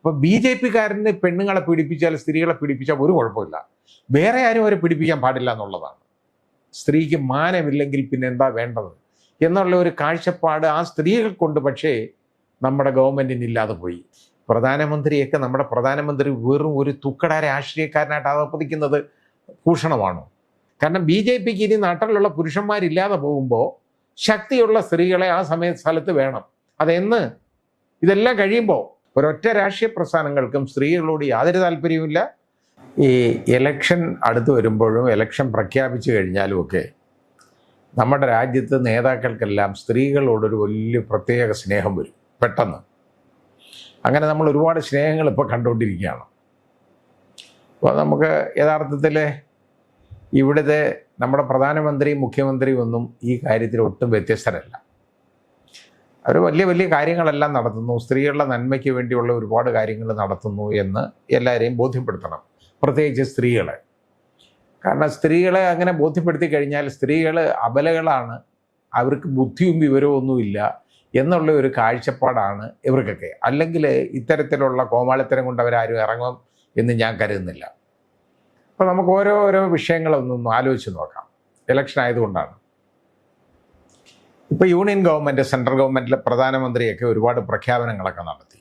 അപ്പോൾ B J പിക്കാരന് പെണ്ണുങ്ങളെ പീഡിപ്പിച്ചാൽ സ്ത്രീകളെ പീഡിപ്പിച്ചാൽ ഒരു കുഴപ്പമില്ല. വേറെ ആരും അവരെ പീഡിപ്പിക്കാൻ പാടില്ല എന്നുള്ളതാണ്. സ്ത്രീക്ക് മാനമില്ലെങ്കിൽ പിന്നെ എന്താ വേണ്ടത്? എന്നുള്ള ഒരു കാഴ്ചപ്പാട് ആ സ്ത്രീകൾക്കുണ്ട്. പക്ഷേ നമ്മുടെ ഗവൺമെന്റിന് ഇല്ലാതെ പോയി. പ്രധാനമന്ത്രിയൊക്കെ നമ്മുടെ പ്രധാനമന്ത്രി വെറും ഒരു തുക്കട രാഷ്ട്രീയക്കാരനായിട്ട് അതപ്പതിക്കുന്നത് ഭൂഷണമാണോ? കാരണം ബി ജെ പിക്ക് ഇനി നാട്ടിലുള്ള പുരുഷന്മാരില്ലാതെ പോകുമ്പോൾ ശക്തിയുള്ള സ്ത്രീകളെ ആ സമയ സ്ഥലത്ത് വേണം. അതെന്ന്? ഇതെല്ലാം കഴിയുമ്പോൾ ഒരൊറ്റ രാഷ്ട്രീയ പ്രസ്ഥാനങ്ങൾക്കും സ്ത്രീകളോട് യാതൊരു താല്പര്യവുമില്ല. ഈ ഇലക്ഷൻ അടുത്ത് വരുമ്പോഴും ഇലക്ഷൻ പ്രഖ്യാപിച്ചു കഴിഞ്ഞാലും ഒക്കെ നമ്മുടെ രാജ്യത്ത് നേതാക്കൾക്കെല്ലാം സ്ത്രീകളോടൊരു വലിയ പ്രത്യേക സ്നേഹം വരും പെട്ടെന്ന്. അങ്ങനെ നമ്മൾ ഒരുപാട് സ്നേഹങ്ങൾ ഇപ്പോൾ കണ്ടുകൊണ്ടിരിക്കുകയാണ്. അപ്പോൾ നമുക്ക് യഥാർത്ഥത്തിൽ ഇവിടുത്തെ നമ്മുടെ പ്രധാനമന്ത്രിയും മുഖ്യമന്ത്രിയും ഒന്നും ഈ കാര്യത്തിൽ ഒട്ടും വ്യത്യസ്തരല്ല. അവർ വലിയ വലിയ കാര്യങ്ങളെല്ലാം നടത്തുന്നു. സ്ത്രീകളുടെ നന്മയ്ക്ക് വേണ്ടിയുള്ള ഒരുപാട് കാര്യങ്ങൾ നടത്തുന്നു എന്ന് എല്ലാവരെയും ബോധ്യപ്പെടുത്തണം. പ്രത്യേകിച്ച് സ്ത്രീകളെ. കാരണം സ്ത്രീകളെ അങ്ങനെ ബോധ്യപ്പെടുത്തി കഴിഞ്ഞാൽ സ്ത്രീകൾ അബലകളാണ്. അവർക്ക് ബുദ്ധിയും വിവരവും ഒന്നുമില്ല എന്നുള്ള ഒരു കാഴ്ചപ്പാടാണ് ഇവർക്കൊക്കെ. അല്ലെങ്കിൽ ഇത്തരത്തിലുള്ള കോമാളിത്തരം കൊണ്ട് അവരാരും ഇറങ്ങും എന്ന് ഞാൻ കരുതുന്നില്ല. അപ്പോൾ നമുക്ക് ഓരോ ഓരോ വിഷയങ്ങളൊന്നും ആലോചിച്ച് നോക്കാം. ഇലക്ഷൻ ആയതുകൊണ്ടാണ്. ഇപ്പോൾ യൂണിയൻ ഗവൺമെന്റ് സെൻട്രൽ ഗവൺമെന്റിലെ പ്രധാനമന്ത്രിയൊക്കെ ഒരുപാട് പ്രഖ്യാപനങ്ങളൊക്കെ നടത്തി.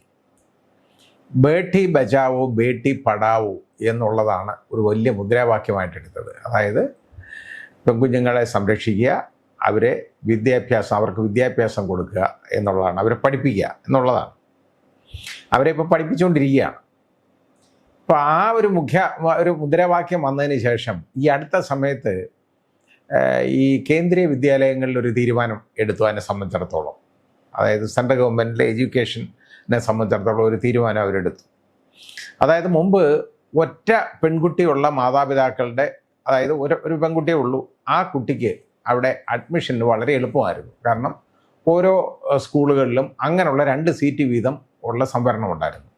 ബേട്ടി ബജാവോ ബേട്ടി പഠാവോ എന്നുള്ളതാണ് ഒരു വലിയ മുദ്രാവാക്യമായിട്ട് എടുത്തത് അതായത് പെൺകുഞ്ഞുങ്ങളെ സംരക്ഷിക്കുക അവരെ വിദ്യാഭ്യാസം അവർക്ക് വിദ്യാഭ്യാസം കൊടുക്കുക എന്നുള്ളതാണ്. അവരെ പഠിപ്പിക്കുക എന്നുള്ളതാണ്. അവരെ ഇപ്പോൾ പഠിപ്പിച്ചുകൊണ്ടിരിക്കുകയാണ് അപ്പോൾ ആ ഒരു മുഖ്യ ഒരു മുദ്രാവാക്യം വന്നതിന് ശേഷം ഈ അടുത്ത സമയത്ത് ഈ കേന്ദ്രീയ വിദ്യാലയങ്ങളിൽ ഒരു തീരുമാനം എടുത്തു സംബന്ധിച്ചിടത്തോളം. അതായത് സെൻട്രൽ ഗവൺമെന്റിലെ എഡ്യൂക്കേഷനെ സംബന്ധിച്ചിടത്തോളം ഒരു തീരുമാനം അവരെടുത്തു. അതായത് മുമ്പ് ഒറ്റ പെൺകുട്ടിയുള്ള മാതാപിതാക്കളുടെ അതായത് ഒരു ഒരു പെൺകുട്ടിയേ ഉള്ളൂ ആ കുട്ടിക്ക് അവിടെ അഡ്മിഷന് വളരെ എളുപ്പമായിരുന്നു. കാരണം ഓരോ സ്കൂളുകളിലും അങ്ങനെയുള്ള രണ്ട് സീറ്റ് വീതം ഉള്ള സംവരണം ഉണ്ടായിരുന്നു.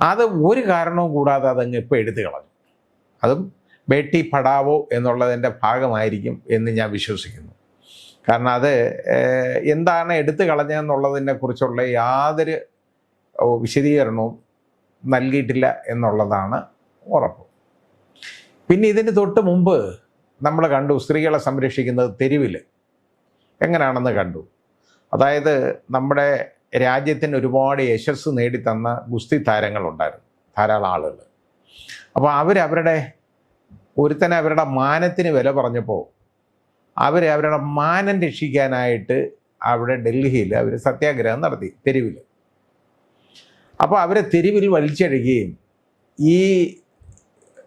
അത് ഒരു കാരണവും കൂടാതെ അതങ്ങ് ഇപ്പോൾ എടുത്തു കളഞ്ഞു. അതും ബേട്ടി പഠാവോ എന്നുള്ളതിന്റെ ഭാഗമായിരിക്കും എന്ന് ഞാൻ വിശ്വസിക്കുന്നു. കാരണം അത് എന്താണ് എടുത്തു കളഞ്ഞതെന്നുള്ളതിനെ കുറിച്ചുള്ള യാതൊരു വിശദീകരണവും നൽകിയിട്ടില്ല എന്നുള്ളതാണ് ഉറപ്പ്. പിന്നെ ഇതിന് തൊട്ട് മുമ്പ് നമ്മൾ കണ്ടു സ്ത്രീകളെ സംരക്ഷിക്കുന്നത് തെരുവിൽ എങ്ങനെയാണെന്ന് കണ്ടു. അതായത് നമ്മുടെ രാജ്യത്തിന് ഒരുപാട് യശസ് നേടിത്തന്ന ഗുസ്തി താരങ്ങളുണ്ടായിരുന്നു ധാരാളം ആളുകൾ അപ്പോൾ അവരവരുടെ ഒരുത്തനെ അവരുടെ മാനത്തിന് വില പറഞ്ഞപ്പോൾ അവർ അവരുടെ മാനം രക്ഷിക്കാനായിട്ട് അവിടെ ഡൽഹിയിൽ അവർ സത്യാഗ്രഹം നടത്തി തെരുവിൽ അപ്പോൾ അവരെ തെരുവിൽ വലിച്ചഴുകുകയും ഈ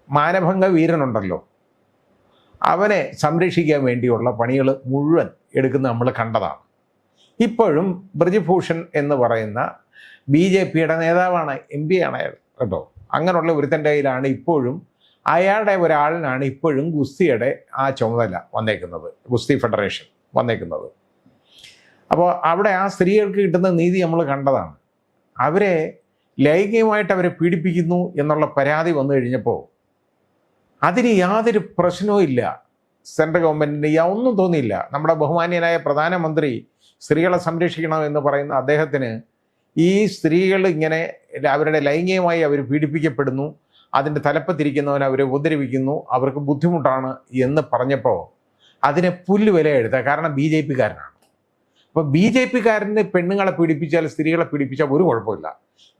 മാനഭംഗ വീരനുണ്ടല്ലോ അവനെ സംരക്ഷിക്കാൻ വേണ്ടിയുള്ള പണികൾ മുഴുവൻ എടുക്കുന്ന നമ്മൾ കണ്ടതാണ്. ഇപ്പോഴും ബ്രജഭൂഷൺ എന്ന് പറയുന്ന ബി ജെ പിയുടെ നേതാവാണ് എം പി ആണ് കേട്ടോ. അങ്ങനെയുള്ള ഒരുത്തന്റെ കയ്യിലാണ് ഇപ്പോഴും അയാളുടെ ഒരാളിനാണ് ഇപ്പോഴും ഗുസ്തിയുടെ ആ ചുമതല വന്നേക്കുന്നത് ഗുസ്തി ഫെഡറേഷൻ വന്നേക്കുന്നത്. അപ്പോൾ അവിടെ ആ സ്ത്രീകൾക്ക് കിട്ടുന്ന നീതി നമ്മൾ കണ്ടതാണ്. അവരെ ലൈംഗികമായിട്ട് അവരെ പീഡിപ്പിക്കുന്നു എന്നുള്ള പരാതി വന്നു കഴിഞ്ഞപ്പോൾ അതിന് യാതൊരു പ്രശ്നവും ഇല്ല. സെൻട്രൽ ഗവൺമെന്റിന് ഒന്നും തോന്നിയില്ല. നമ്മുടെ ബഹുമാന്യനായ പ്രധാനമന്ത്രി സ്ത്രീകളെ സംരക്ഷിക്കണം എന്ന് പറയുന്ന അദ്ദേഹത്തിന് ഈ സ്ത്രീകൾ ഇങ്ങനെ അവരുടെ ലൈംഗികമായി അവർ പീഡിപ്പിക്കപ്പെടുന്നു. അതിന്റെ തലപ്പത്തിരിക്കുന്നവൻ അവരെ ഉപദ്രവിക്കുന്നു. അവർക്ക് ബുദ്ധിമുട്ടാണ് എന്ന് പറഞ്ഞപ്പോൾ അതിനെ പുല്ല് വില എടുത്ത. കാരണം ബി ജെ പിക്കാരനാണ്. അപ്പോൾ ബി ജെ പിക്കാരന് പെണ്ണുങ്ങളെ പീഡിപ്പിച്ചാൽ സ്ത്രീകളെ പീഡിപ്പിച്ചാൽ ഒരു കുഴപ്പമില്ല.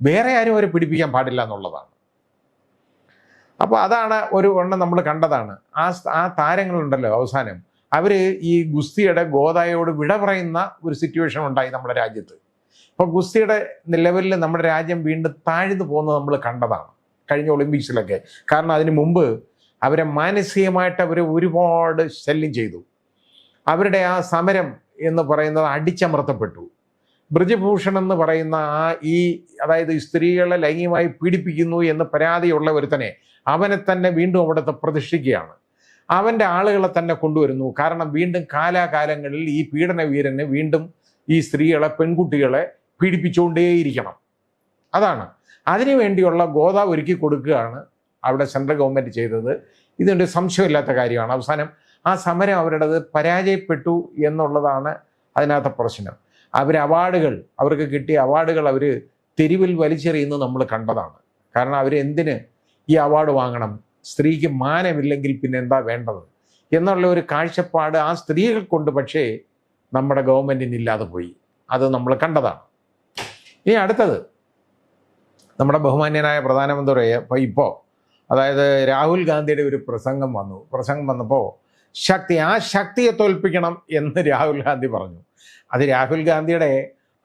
വേറെ ആരും അവരെ പീഡിപ്പിക്കാൻ പാടില്ല എന്നുള്ളതാണ്. അപ്പോൾ അതാണ് ഒരു എണ്ണം നമ്മൾ കണ്ടതാണ്. ആ ആ താരങ്ങളുണ്ടല്ലോ അവസാനം. അവർ ഈ ഗുസ്തിയുടെ ഗോദായോട് വിട പറയുന്ന ഒരു സിറ്റുവേഷൻ ഉണ്ടായി നമ്മുടെ രാജ്യത്ത്. അപ്പോൾ ഗുസ്തിയുടെ ലെവലിൽ നമ്മുടെ രാജ്യം വീണ്ടും താഴ്ന്നു പോകുന്നത് നമ്മൾ കണ്ടതാണ്. കഴിഞ്ഞ ഒളിമ്പിക്സിലൊക്കെ. കാരണം അതിന് മുമ്പ് അവരെ മാനസികമായിട്ട് അവർ ഒരുപാട് ശല്യം ചെയ്തു. അവരുടെ ആ സമരം എന്ന് പറയുന്നത് അടിച്ചമർത്തപ്പെട്ടു. ബ്രജഭൂഷൺ എന്ന് പറയുന്ന ആ ഈ അതായത് സ്ത്രീകളെ ലൈംഗികമായി പീഡിപ്പിക്കുന്നു എന്ന് പരാതിയുള്ള ഒരുത്തനെ അവനെ തന്നെ വീണ്ടും അവിടുത്തെ പ്രതിഷ്ഠിക്കുകയാണ്. അവന്റെ ആളുകളെ തന്നെ കൊണ്ടുവരുന്നു. കാരണം വീണ്ടും കാലാകാലങ്ങളിൽ ഈ പീഡന വീരന് വീണ്ടും ഈ സ്ത്രീകളെ പെൺകുട്ടികളെ പീഡിപ്പിച്ചുകൊണ്ടേയിരിക്കണം. അതാണ്. അതിനു വേണ്ടിയുള്ള ഗോത ഒരുക്കി കൊടുക്കുകയാണ് അവിടെ സെൻട്രൽ ഗവൺമെന്റ് ചെയ്തത്. ഇതിന്റെ സംശയമില്ലാത്ത കാര്യമാണ്. അവസാനം ആ സമരം അവരുടേത് പരാജയപ്പെട്ടു എന്നുള്ളതാണ് അതിനകത്തെ പ്രശ്നം. അവർ അവാർഡുകൾ അവർക്ക് കിട്ടിയ അവാർഡുകൾ അവർ തെരുവിൽ വലിച്ചെറിയുന്നത് നമ്മൾ കണ്ടതാണ്. കാരണം അവരെന്തിന് ഈ അവാർഡ് വാങ്ങണം? സ്ത്രീക്ക് മാനമില്ലെങ്കിൽ പിന്നെ എന്താ വേണ്ടത്? എന്നുള്ള ഒരു കാഴ്ചപ്പാട് ആ സ്ത്രീകൾക്കുണ്ട്. പക്ഷേ നമ്മുടെ ഗവൺമെന്റിന് ഇല്ലാതെ പോയി. അത് നമ്മൾ കണ്ടതാണ്. ഇനി അടുത്തത്. നമ്മുടെ ബഹുമാന്യനായ പ്രധാനമന്ത്രിയെ ഇപ്പോൾ അതായത് രാഹുൽ ഗാന്ധിയുടെ ഒരു പ്രസംഗം വന്നു. പ്രസംഗം വന്നപ്പോൾ ശക്തി ആ ശക്തിയെ തോൽപ്പിക്കണം എന്ന് രാഹുൽ ഗാന്ധി പറഞ്ഞു. അത് രാഹുൽ ഗാന്ധിയുടെ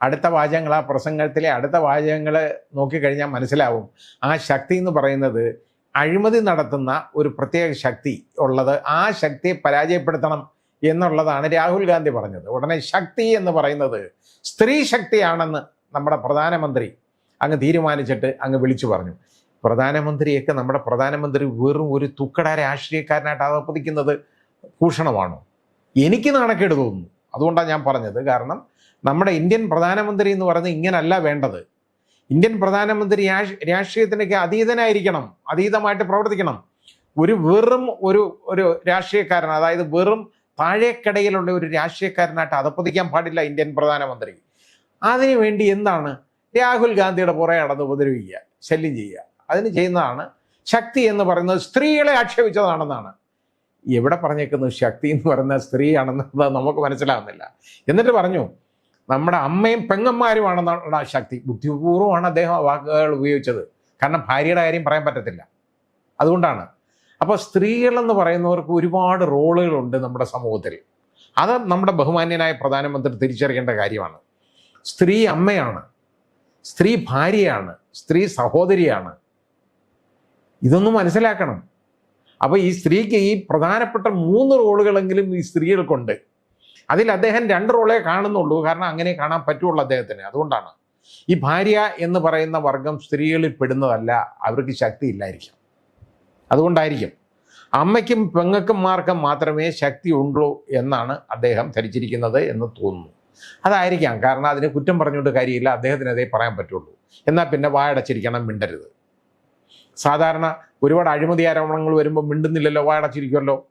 അടുത്ത വാചകങ്ങൾ ആ പ്രസംഗത്തിലെ അടുത്ത വാചകങ്ങൾ നോക്കിക്കഴിഞ്ഞാൽ മനസ്സിലാവും. ആ ശക്തി എന്ന് പറയുന്നത് അഴിമതി നടത്തുന്ന ഒരു പ്രത്യേക ശക്തി ഉള്ളത് ആ ശക്തിയെ പരാജയപ്പെടുത്തണം എന്നുള്ളതാണ് രാഹുൽ ഗാന്ധി പറഞ്ഞത്. ഉടനെ ശക്തി എന്ന് പറയുന്നത് സ്ത്രീ ശക്തിയാണെന്ന് നമ്മുടെ പ്രധാനമന്ത്രി അങ്ങ് തീരുമാനിച്ചിട്ട് അങ്ങ് വിളിച്ചു പറഞ്ഞു. പ്രധാനമന്ത്രിയൊക്കെ നമ്മുടെ പ്രധാനമന്ത്രി വെറും ഒരു തുക്കട രാഷ്ട്രീയക്കാരനായിട്ട് അവതരിപ്പിക്കുന്നത് ഭൂഷണമാണോ? എനിക്ക് നാണക്കേട് തോന്നുന്നു. അതുകൊണ്ടാണ് ഞാൻ പറഞ്ഞത്. കാരണം നമ്മുടെ ഇന്ത്യൻ പ്രധാനമന്ത്രി എന്ന് പറയുന്നത് ഇങ്ങനല്ല വേണ്ടത്. ഇന്ത്യൻ പ്രധാനമന്ത്രി രാഷ്- രാഷ്ട്രീയത്തിനൊക്കെ അതീതനായിരിക്കണം. അതീതമായിട്ട് പ്രവർത്തിക്കണം. ഒരു വെറും ഒരു ഒരു രാഷ്ട്രീയക്കാരൻ അതായത് വെറും താഴേക്കടയിലുള്ള ഒരു രാഷ്ട്രീയക്കാരനായിട്ട് അതപ്പതിക്കാൻ പാടില്ല ഇന്ത്യൻ പ്രധാനമന്ത്രി. അതിനുവേണ്ടി എന്താണ് രാഹുൽ ഗാന്ധിയുടെ പുറകെ നടന്ന് ഉപദ്രവിക്കുക ശല്യം ചെയ്യുക. അതിന് ചെയ്യുന്നതാണ് ശക്തി എന്ന് പറയുന്നത് സ്ത്രീകളെ ആക്ഷേപിച്ചതാണെന്നാണ്. എവിടെ പറഞ്ഞേക്കുന്നത് ശക്തി എന്ന് പറയുന്ന സ്ത്രീയാണെന്നത് നമുക്ക് മനസ്സിലാകുന്നില്ല എന്നിട്ട് പറഞ്ഞു നമ്മുടെ അമ്മയും പെങ്ങന്മാരുമാണെന്നാണ് ശക്തി. ബുദ്ധിപൂർവമാണ് അദ്ദേഹം വാക്കുകൾ ഉപയോഗിച്ചത്. കാരണം ഭാര്യയുടെ കാര്യം പറയാൻ പറ്റത്തില്ല. അതുകൊണ്ടാണ്. അപ്പോൾ സ്ത്രീകളെന്ന് പറയുന്നവർക്ക് ഒരുപാട് റോളുകളുണ്ട് നമ്മുടെ സമൂഹത്തിൽ. അത് നമ്മുടെ ബഹുമാന്യനായ പ്രധാനമന്ത്രി തിരിച്ചറിയേണ്ട കാര്യമാണ്. സ്ത്രീ അമ്മയാണ്. സ്ത്രീ ഭാര്യയാണ് സ്ത്രീ സഹോദരിയാണ്. ഇതൊന്നും മനസ്സിലാക്കണം. അപ്പോൾ ഈ സ്ത്രീക്ക് ഈ പ്രധാനപ്പെട്ട മൂന്ന് റോളുകളെങ്കിലും ഈ സ്ത്രീകൾക്കുണ്ട്. അതിൽ അദ്ദേഹം രണ്ട് റോളേ കാണുന്നുള്ളൂ. കാരണം അങ്ങനെ കാണാൻ പറ്റുള്ളൂ അദ്ദേഹത്തിന്. അതുകൊണ്ടാണ്. ഈ ഭാര്യ എന്ന് പറയുന്ന വർഗം സ്ത്രീകളിൽ പെടുന്നതല്ല. അവർക്ക് ശക്തി ഇല്ലായിരിക്കും. അതുകൊണ്ടായിരിക്കും. അമ്മയ്ക്കും പെങ്ങക്കും മാർക്കും മാത്രമേ ശക്തി ഉള്ളൂ എന്നാണ് അദ്ദേഹം ധരിച്ചിരിക്കുന്നത് എന്ന് തോന്നുന്നു. അതായിരിക്കാം. കാരണം അതിന് കുറ്റം പറഞ്ഞുകൊണ്ട് കാര്യമില്ല. അദ്ദേഹത്തിന് അതേ പറയാൻ പറ്റുള്ളൂ. എന്നാൽ പിന്നെ വായടച്ചിരിക്കണം മിണ്ടരുത്. സാധാരണ ഒരുപാട് അഴിമതി ആരോപണങ്ങൾ വരുമ്പോൾ മിണ്ടുന്നില്ലല്ലോ വായടച്ചിരിക്കുമല്ലോ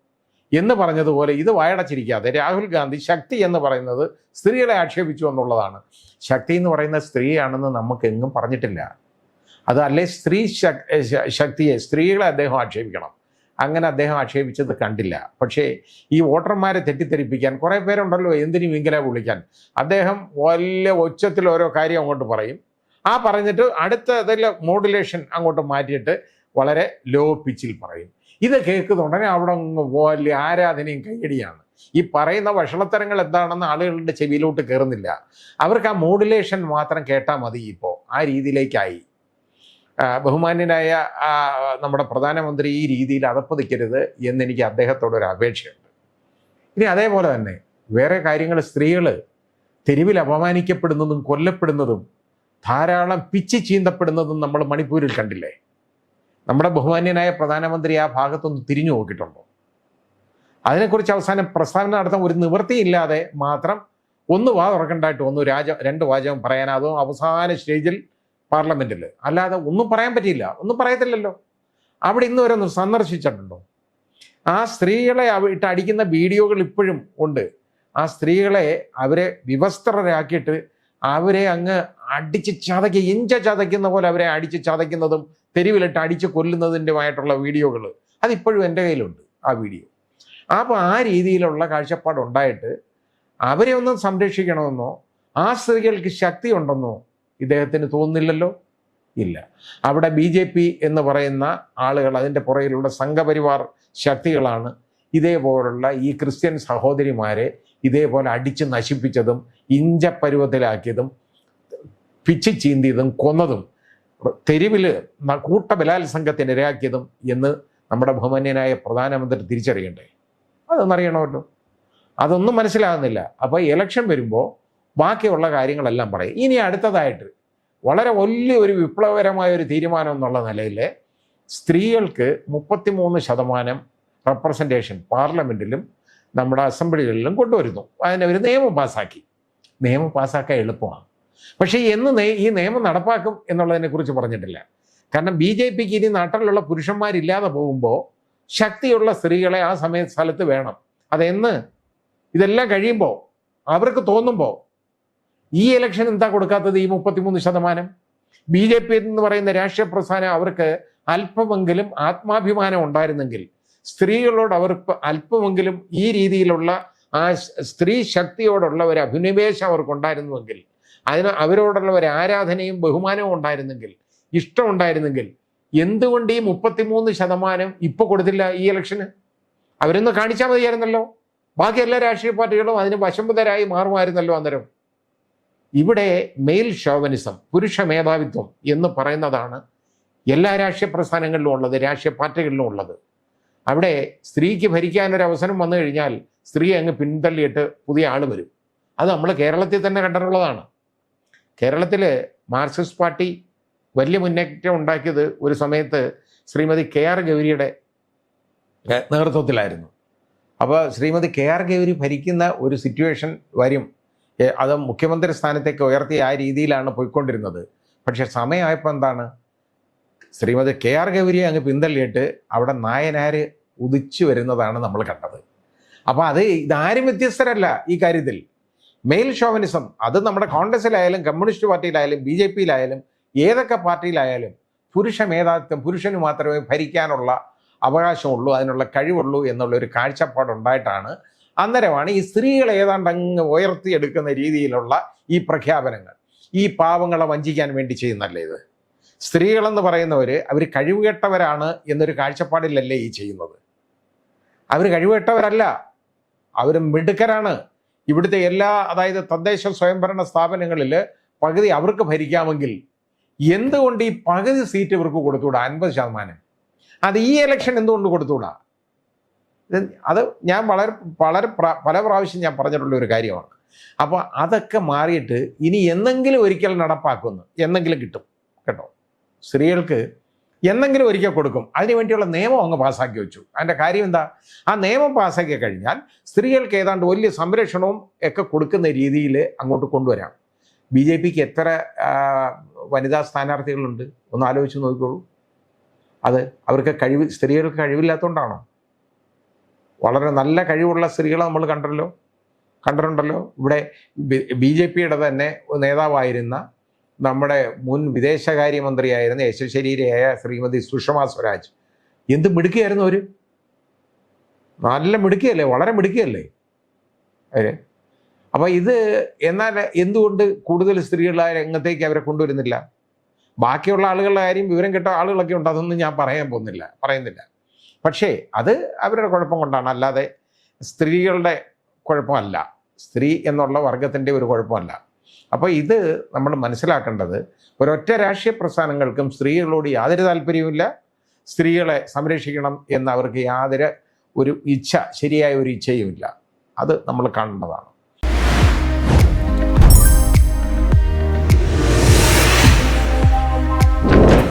എന്ന് പറഞ്ഞതുപോലെ ഇത് വായടച്ചിരിക്കാതെ രാഹുൽ ഗാന്ധി ശക്തി എന്ന് പറയുന്നത് സ്ത്രീകളെ ആക്ഷേപിച്ചു എന്നുള്ളതാണ്. ശക്തി എന്ന് പറയുന്ന സ്ത്രീയാണെന്ന് നമുക്ക് എങ്ങും പറഞ്ഞിട്ടില്ല. അതല്ലേ സ്ത്രീ ശക്- ശക്തിയെ സ്ത്രീകളെ അദ്ദേഹം ആക്ഷേപിക്കണം. അങ്ങനെ അദ്ദേഹം ആക്ഷേപിച്ചത് കണ്ടില്ല. പക്ഷേ ഈ വോട്ടർമാരെ തെറ്റിദ്ധരിപ്പിക്കാൻ കുറേ പേരുണ്ടല്ലോ എന്തിനും ഇങ്ങനെ വിളിക്കാൻ? അദ്ദേഹം വലിയ ഉച്ചത്തിൽ ഓരോ കാര്യം അങ്ങോട്ട് പറയും. ആ പറഞ്ഞിട്ട് അടുത്ത ഇതിൽ മോഡുലേഷൻ അങ്ങോട്ട് മാറ്റിയിട്ട് വളരെ ലോ പിച്ചിൽ പറയും. ഇത് കേൾക്കുന്ന ഉടനെ അവിടെ വലിയ ആരാധനയും കൈയടിയാണ് ഈ പറയുന്ന വഷളത്തരങ്ങൾ എന്താണെന്ന് ആളുകളുടെ ചെവിയിലോട്ട് കയറുന്നില്ല അവർക്ക് ആ മോഡുലേഷൻ മാത്രം കേട്ടാൽ മതി ഇപ്പോൾ. ആ രീതിയിലേക്കായി. ബഹുമാന്യനായ നമ്മുടെ പ്രധാനമന്ത്രി ഈ രീതിയിൽ അതപ്പതിക്കരുത് എന്നെനിക്ക് അദ്ദേഹത്തോട് ഒരു അപേക്ഷയുണ്ട്. ഇനി അതേപോലെ തന്നെ വേറെ കാര്യങ്ങൾ സ്ത്രീകൾ തെരുവിൽ അപമാനിക്കപ്പെടുന്നതും കൊല്ലപ്പെടുന്നതും ധാരാളം പിച്ചി ചീന്തപ്പെടുന്നതും നമ്മൾ മണിപ്പൂരിൽ കണ്ടില്ലേ? നമ്മുടെ ബഹുമാന്യനായ പ്രധാനമന്ത്രി ആ ഭാഗത്തൊന്ന് തിരിഞ്ഞു നോക്കിയിട്ടുണ്ടോ? അതിനെക്കുറിച്ച് അവസാനം പ്രസ്താവന നടത്താൻ ഒരു നിവൃത്തിയില്ലാതെ മാത്രം ഒന്ന് വാ തുറക്കണ്ടായിട്ട് ഒന്ന് രാജ രണ്ട് വാചകം പറയാൻ. അവസാന സ്റ്റേജിൽ പാർലമെന്റിൽ. അല്ലാതെ ഒന്നും പറയാൻ പറ്റിയില്ല. ഒന്നും പറയത്തില്ലല്ലോ. അവിടെ ഇന്ന് വരെ ഒന്ന് സന്ദർശിച്ചിട്ടുണ്ടോ? ആ സ്ത്രീകളെ ഇട്ട് അടിക്കുന്ന വീഡിയോകൾ ഇപ്പോഴും ഉണ്ട്. ആ സ്ത്രീകളെ അവരെ വിവസ്ത്രരാക്കിയിട്ട് അവരെ അങ്ങ് അടിച്ച് ചതയ്ക്കുക ഇഞ്ച ചതയ്ക്കുന്ന പോലെ അവരെ അടിച്ച് ചതയ്ക്കുന്നതും തെരുവിലിട്ട് അടിച്ച് കൊല്ലുന്നതിന്റെമായിട്ടുള്ള വീഡിയോകൾ. അതിപ്പോഴും എന്റെ കയ്യിലുണ്ട് ആ വീഡിയോ. അപ്പോൾ ആ രീതിയിലുള്ള കാഴ്ചപ്പാടുണ്ടായിട്ട് അവരെ ഒന്ന് സംരക്ഷിക്കണമെന്നോ ആ സ്ത്രീകൾക്ക് ശക്തി ഉണ്ടെന്നോ ഇദ്ദേഹത്തിന് തോന്നുന്നില്ലല്ലോ? ഇല്ല. അവിടെ ബി ജെ പി എന്ന് പറയുന്ന ആളുകൾ അതിന്റെ പുറകിലുള്ള സംഘപരിവാർ ശക്തികളാണ് ഇതേപോലുള്ള ഈ ക്രിസ്ത്യൻ സഹോദരിമാരെ ഇതേപോലെ അടിച്ച് നശിപ്പിച്ചതും ഇഞ്ചപ്പരുവത്തിലാക്കിയതും പിച്ചി ചീന്തിയതും കൊന്നതും തെരുവിൽ കൂട്ട ബലാത്സംഗത്തിന് ഇരയാക്കിയതും എന്ന് നമ്മുടെ ബഹുമാന്യനായ പ്രധാനമന്ത്രി തിരിച്ചറിയണ്ടേ? അതൊന്നറിയണമല്ലോ. അതൊന്നും മനസ്സിലാകുന്നില്ല. അപ്പോൾ ഇലക്ഷൻ വരുമ്പോൾ ബാക്കിയുള്ള കാര്യങ്ങളെല്ലാം പറയും. ഇനി അടുത്തതായിട്ട് വളരെ വലിയ ഒരു വിപ്ലവകരമായ ഒരു തീരുമാനം എന്നുള്ള നിലയിൽ സ്ത്രീകൾക്ക് മുപ്പത്തിമൂന്ന് ശതമാനം റെപ്രസെന്റേഷൻ പാർലമെന്റിലും നമ്മുടെ അസംബ്ലികളിലും കൊണ്ടുവരുന്നു. അതിന് ഒരു നിയമം പാസ്സാക്കി നിയമം പാസ്സാക്കാൻ എളുപ്പമാണ്. പക്ഷേ എന്ന് ഈ നിയമം നടപ്പാക്കും എന്നുള്ളതിനെക്കുറിച്ച് പറഞ്ഞിട്ടില്ല. കാരണം ബി ജെ പിക്ക് ഇനി നാട്ടിലുള്ള പുരുഷന്മാരില്ലാതെ പോകുമ്പോൾ ശക്തിയുള്ള സ്ത്രീകളെ ആ സമയ സ്ഥലത്ത് വേണം. അതെന്ന് ഇതെല്ലാം കഴിയുമ്പോൾ അവർക്ക് തോന്നുമ്പോൾ ഈ ഇലക്ഷൻ എന്താ കൊടുക്കാത്തത് ഈ മുപ്പത്തിമൂന്ന് ശതമാനം? ബി ജെ പി എന്ന് പറയുന്ന രാഷ്ട്രീയ പ്രസ്ഥാനം അവർക്ക് അല്പമെങ്കിലും ആത്മാഭിമാനം ഉണ്ടായിരുന്നെങ്കിൽ സ്ത്രീകളോട് അവർ അല്പമെങ്കിലും ഈ രീതിയിലുള്ള ആ സ്ത്രീ ശക്തിയോടുള്ള ഒരു അഭിനിവേശം അവർക്കുണ്ടായിരുന്നുവെങ്കിൽ അതിന് അവരോടുള്ള ഒരു ആരാധനയും ബഹുമാനവും ഉണ്ടായിരുന്നെങ്കിൽ ഇഷ്ടം ഉണ്ടായിരുന്നെങ്കിൽ എന്തുകൊണ്ട് ഈ മുപ്പത്തിമൂന്ന് ശതമാനം ഇപ്പൊ കൊടുത്തില്ല ഈ ഇലക്ഷന് അവരൊന്ന് കാണിച്ചാൽ മതിയായിരുന്നല്ലോ. ബാക്കി എല്ലാ രാഷ്ട്രീയ പാർട്ടികളും അതിന് വശംബദ്ധരായി മാറുമായിരുന്നല്ലോ അന്നേരം. ഇവിടെ മെയിൽ ഷോവനിസം പുരുഷ മേധാവിത്വം എന്ന് പറയുന്നതാണ് എല്ലാ രാഷ്ട്രീയ പ്രസ്ഥാനങ്ങളിലും ഉള്ളത് രാഷ്ട്രീയ പാർട്ടികളിലും ഉള്ളത്. അവിടെ സ്ത്രീക്ക് ഭരിക്കാനൊരു അവസരം വന്നു കഴിഞ്ഞാൽ സ്ത്രീ അങ്ങ് പിന്തള്ളിയിട്ട് പുതിയ ആൾ വരും. അത് നമ്മൾ കേരളത്തിൽ തന്നെ കണ്ടിട്ടുള്ളതാണ്. കേരളത്തിൽ മാർക്സിസ്റ്റ് പാർട്ടി വലിയ മുന്നേറ്റം ഉണ്ടാക്കിയത് ഒരു സമയത്ത് ശ്രീമതി കെ ആർ ഗൗരിയുടെ നേതൃത്വത്തിലായിരുന്നു. അപ്പോൾ ശ്രീമതി കെ ആർ ഗൗരി ഭരിക്കുന്ന ഒരു സിറ്റുവേഷൻ വരും. അത് മുഖ്യമന്ത്രി സ്ഥാനത്തേക്ക് ഉയർത്തി ആ രീതിയിലാണ് പോയിക്കൊണ്ടിരുന്നത്. പക്ഷേ സമയമായപ്പോൾ എന്താണ്? ശ്രീമതി കെ ആർ ഗൗരിയെ അങ്ങ് പിന്തള്ളിയിട്ട് അവിടെ നായനാർ ഉദിച്ചു വരുന്നതാണ് നമ്മൾ കണ്ടത്. അപ്പോൾ അത് ഇതാരും വ്യത്യസ്തരല്ല ഈ കാര്യത്തിൽ. മെയിൽ ഷോവനിസം അത് നമ്മുടെ കോൺഗ്രസിലായാലും കമ്മ്യൂണിസ്റ്റ് പാർട്ടിയിലായാലും ബി ജെ പിയിലായാലും ഏതൊക്കെ പാർട്ടിയിലായാലും പുരുഷ മേധാവിത്വം പുരുഷന് മാത്രമേ ഭരിക്കാനുള്ള അവകാശമുള്ളൂ അതിനുള്ള കഴിവുള്ളൂ എന്നുള്ള ഒരു കാഴ്ചപ്പാടുണ്ടായിട്ടാണ് അന്നേരമാണ് ഈ സ്ത്രീകളെ ഏതാണ്ട് അങ്ങ് ഉയർത്തിയെടുക്കുന്ന രീതിയിലുള്ള ഈ പ്രഖ്യാപനങ്ങൾ. ഈ പാവങ്ങളെ വഞ്ചിക്കാൻ വേണ്ടി ചെയ്യുന്നല്ലേ ഇത്? സ്ത്രീകളെന്ന് പറയുന്നവർ അവർ കഴിവുകെട്ടവരാണ് എന്നൊരു കാഴ്ചപ്പാടിലല്ലേ ഈ ചെയ്യുന്നത്? അവർ കഴിവുകെട്ടവരല്ല. അവർ മിടുക്കരാണ്. ഇവിടുത്തെ എല്ലാ അതായത് തദ്ദേശ സ്വയംഭരണ സ്ഥാപനങ്ങളിൽ പകുതി അവർക്ക് ഭരിക്കാമെങ്കിൽ എന്തുകൊണ്ട് ഈ പകുതി സീറ്റ് ഇവർക്ക് കൊടുത്തുകൂടാ? അൻപത് ശതമാനം. അത് ഈ ഇലക്ഷൻ എന്തുകൊണ്ട് കൊടുത്തുകൂടാ? അത് ഞാൻ വളരെ വളരെ പല പ്രാവശ്യം ഞാൻ പറഞ്ഞിട്ടുള്ള ഒരു കാര്യമാണ്. അപ്പോൾ അതൊക്കെ മാറിയിട്ട് ഇനി എന്നെങ്കിലും ഒരിക്കൽ നടപ്പാക്കുന്നു. എന്നെങ്കിലും കിട്ടും. കേട്ടോ? സ്ത്രീകൾക്ക് എന്നെങ്കിലും ഒരിക്കൽ കൊടുക്കും. അതിനു വേണ്ടിയുള്ള നിയമം അങ്ങ് പാസ്സാക്കി വെച്ചു. അതിന്റെ കാര്യം എന്താ? ആ നിയമം പാസ്സാക്കി കഴിഞ്ഞാൽ സ്ത്രീകൾക്ക് ഏതാണ്ട് വലിയ സംരക്ഷണവും ഒക്കെ കൊടുക്കുന്ന രീതിയിൽ അങ്ങോട്ട് കൊണ്ടുവരാം. ബി ജെ പിക്ക് എത്ര വനിതാ സ്ഥാനാർത്ഥികളുണ്ട്? ഒന്ന് ആലോചിച്ച് നോക്കിക്കോളൂ. അത് അവർക്ക് കഴിവ് സ്ത്രീകൾക്ക് കഴിവില്ലാത്തതുകൊണ്ടാണോ? വളരെ നല്ല കഴിവുള്ള സ്ത്രീകളെ നമ്മൾ കണ്ടല്ലോ കണ്ടിട്ടുണ്ടല്ലോ. ഇവിടെ ബി ജെ പിയുടെ തന്നെ നേതാവായിരുന്ന നമ്മുടെ മുൻ വിദേശകാര്യമന്ത്രിയായിരുന്ന യശശരീരയായ ശ്രീമതി സുഷമ സ്വരാജ്. എന്ത് മിടുക്കിയായിരുന്നു അവർ നല്ല മിടുക്കിയല്ലേ? വളരെ മിടുക്കിയല്ലേ? അവർ അപ്പോൾ ഇത് എന്നാൽ എന്തുകൊണ്ട് കൂടുതൽ സ്ത്രീകളെ രംഗത്തേക്ക് അവരെ കൊണ്ടുവരുന്നില്ല? ബാക്കിയുള്ള ആളുകളുടെ കാര്യം വിവരം കേട്ട ആളുകളൊക്കെ ഉണ്ട് അതൊന്നും ഞാൻ പറയാൻ പോകുന്നില്ല പറയുന്നില്ല. പക്ഷേ അത് അവരുടെ കുഴപ്പം കൊണ്ടാണ്. അല്ലാതെ സ്ത്രീകളുടെ കുഴപ്പമല്ല. സ്ത്രീ എന്നുള്ള വർഗത്തിന്റെ ഒരു കുഴപ്പമല്ല. അപ്പോൾ ഇത് നമ്മൾ മനസ്സിലാക്കേണ്ടത് ഒരൊറ്റ രാഷ്ട്രീയ പ്രസ്ഥാനങ്ങൾക്കും സ്ത്രീകളോട് യാതൊരു താല്പര്യവുമില്ല. സ്ത്രീകളെ സംരക്ഷിക്കണം എന്ന് അവർക്ക് യാതൊരു ഒരു ഇച്ഛ ശരിയായ ഒരു ഇച്ഛയുമില്ല. അത് നമ്മൾ കാണേണ്ടതാണ്.